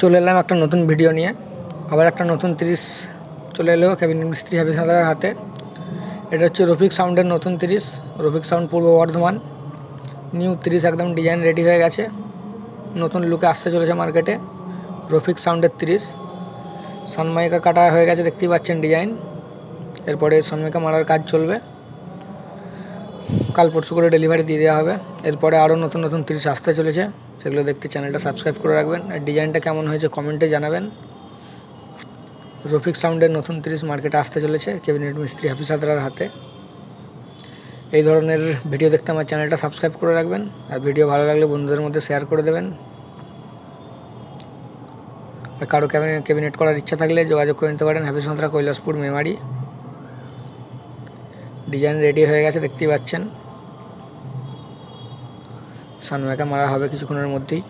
চলে এলাম একটা নতুন ভিডিও নিয়ে। আবার একটা নতুন তিরিশ চলে এলো কেবিন মিস্ত্রি হাফিজ হাদারের হাতে। এটা হচ্ছে রফিক সাউন্ডের নতুন তিরিশ। রফিক সাউন্ড পূর্ব বর্ধমান। নিউ তিরিশ একদম ডিজাইন রেডি হয়ে গেছে। নতুন লুকে আসতে চলেছে মার্কেটে রফিক সাউন্ডের তিরিশ। সানমাইকা কাটা হয়ে গেছে, দেখতেই পাচ্ছেন ডিজাইন এরপরে সানমাইকা মারার কাজ চলবে। কাল পরশু করে ডেলিভারি দিয়ে দেওয়া হবে। এরপরে আরও নতুন নতুন তিরিশ আসতে চলেছে, সেগুলো দেখতে চ্যানেলটা সাবস্ক্রাইব করে রাখবেন। আর ডিজাইনটা কেমন হয়েছে কমেন্টে জানাবেন। রফিক সাউন্ডের নতুন তিরিশ মার্কেটে আসতে চলেছে ক্যাবিনেট মিস্ত্রি হাফিজ হাতরার হাতে। এই ধরনের ভিডিও দেখতে আমার চ্যানেলটা সাবস্ক্রাইব করে রাখবেন, আর ভিডিও ভালো লাগলে বন্ধুদের মধ্যে শেয়ার করে দেবেন। আর কারও ক্যাবিনেট ক্যাবিনেট করার ইচ্ছা থাকলে যোগাযোগ করে নিতে পারেন হাফিজ হাতরা কৈলাসপুর, মেমারি। ডিজাইন রেডি হয়ে গেছে, দেখতেই পাচ্ছেন। সানমাইকা মারা হবে কিছুক্ষণের মধ্যেই।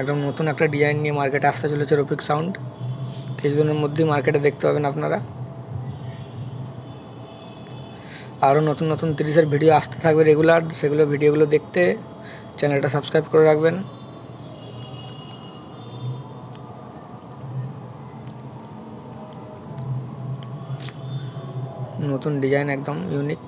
একদম নতুন একটা ডিজাইন নিয়ে মার্কেটে আসতে চলেছে রফিক সাউন্ড কিছুদিনের মধ্যেই মার্কেটে দেখতে পাবেন আপনারা। আরও নতুন নতুন তিরিশের ভিডিও আসতে থাকবে রেগুলার সেগুলো ভিডিওগুলো দেখতে চ্যানেলটা সাবস্ক্রাইব করে রাখবেন। নতুন ডিজাইন একদম ইউনিক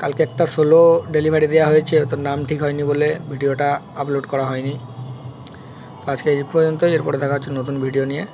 কালকে একটা সোলো ডেলিভারি দেওয়া হয়েছে তোর নাম ঠিক হয়নি বলে ভিডিওটা আপলোড করা হয়নি। তো আজকে এই পর্যন্তই, এরপরে দেখা হচ্ছে নতুন ভিডিও নিয়ে।